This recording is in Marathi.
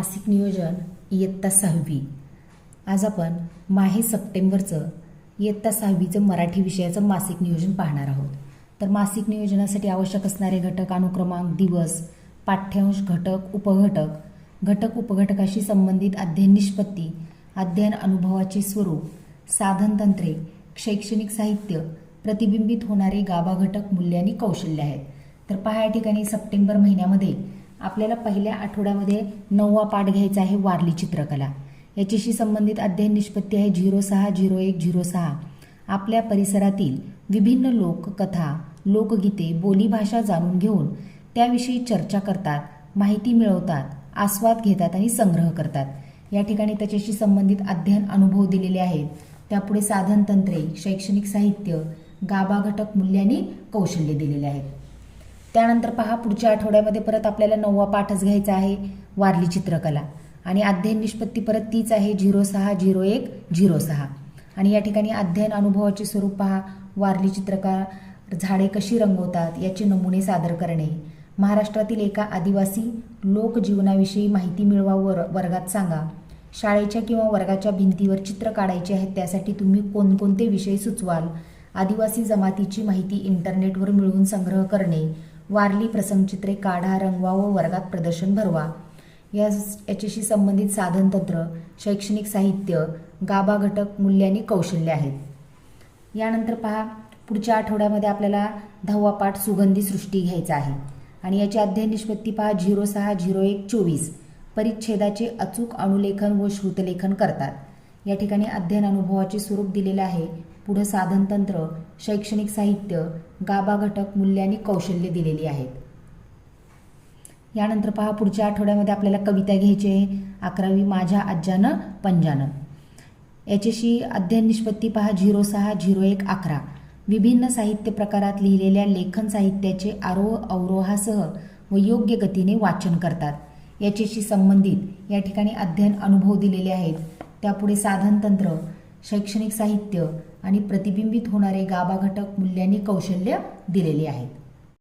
मासिक नियोजन इयत्ता सहावी. आज आपण माहे सप्टेंबरचं इयत्ता सहावीचं मराठी विषयाचं मासिक नियोजन पाहणार आहोत. तर मासिक नियोजनासाठी आवश्यक असणारे घटक अनुक्रमांक दिवस पाठ्यांश घटक उपघटक घटक उपघटकाशी संबंधित अध्ययन निष्पत्ती अध्ययन अनुभवाचे स्वरूप साधन तंत्रे शैक्षणिक साहित्य प्रतिबिंबित होणारे गाभा घटक मूल्य आणि कौशल्य आहेत. तर पहा या ठिकाणी सप्टेंबर महिन्यामध्ये आपल्याला पहिल्या आठवड्यामध्ये नववा पाठ घ्यायचा आहे वारली चित्रकला. याच्याशी संबंधित अध्ययन निष्पत्ती आहे झिरो सहा झिरो एक झिरो सहा. आपल्या परिसरातील विभिन्न लोककथा लोकगीते बोलीभाषा जाणून घेऊन त्याविषयी चर्चा करतात माहिती मिळवतात आस्वाद घेतात आणि संग्रह करतात. या ठिकाणी त्याच्याशी संबंधित अध्ययन अनुभव दिलेले आहेत. त्यापुढे साधन तंत्रे शैक्षणिक साहित्य गाभा घटक कौशल्य दिलेले आहेत. त्यानंतर पहा पुढच्या आठवड्यामध्ये परत आपल्याला नववा पाठच घ्यायचा आहे वारली चित्रकला. आणि अध्ययन निष्पत्ती परत तीच आहे झिरो सहा झिरो एक झिरो सहा. आणि या ठिकाणी अध्ययन अनुभवाचे स्वरूप पहा वारली चित्रकला झाडे कशी रंगवतात याचे नमुने सादर करणे. महाराष्ट्रातील एका आदिवासी लोकजीवनाविषयी माहिती मिळवा वर वर्गात सांगा. शाळेच्या किंवा वर्गाच्या भिंतीवर चित्र काढायचे आहेत त्यासाठी तुम्ही कोणकोणते विषय सुचवाल? आदिवासी जमातीची माहिती इंटरनेटवर मिळवून संग्रह करणे. वारली प्रसंगचित्रे काढा रंगवा व वर्गात प्रदर्शन भरवा. या याच्याशी संबंधित साधनतंत्र शैक्षणिक साहित्य गाभा घटक मूल्य आणि कौशल्य आहेत. यानंतर पहा पुढच्या आठवड्यामध्ये आपल्याला दहावा पाठ सुगंधी सृष्टी घ्यायचा आहे. आणि याची अध्ययन निष्पत्ती पहा झिरो सहा झिरो एक चोवीस. परिच्छेदाचे अचूक अणुलेखन व श्रुतलेखन करतात. या ठिकाणी अध्ययन अनुभवाचे स्वरूप दिलेले आहे. पुढं साधनतंत्र शैक्षणिक साहित्य गाभा घटक मूल्य आणि कौशल्य दिलेली आहेत. यानंतर पहा पुढच्या आठवड्यामध्ये आपल्याला कविता घ्यायची आहे. अकरावी माझ्या आज्यानं पंजानं. याच्याशी अध्ययन निष्पत्ती पहा झिरो सहा झिरो एक अकरा. विभिन्न साहित्य प्रकारात लिहिलेल्या लेखन साहित्याचे आरोह अवरोहासह व योग्य गतीने वाचन करतात. याच्याशी संबंधित या ठिकाणी अध्ययन अनुभव दिलेले आहेत. त्यापुढे साधनतंत्र शैक्षणिक साहित्य आणि प्रतिबिंबित होणारे गाभा घटक कौशल्य दिलेले आहेत.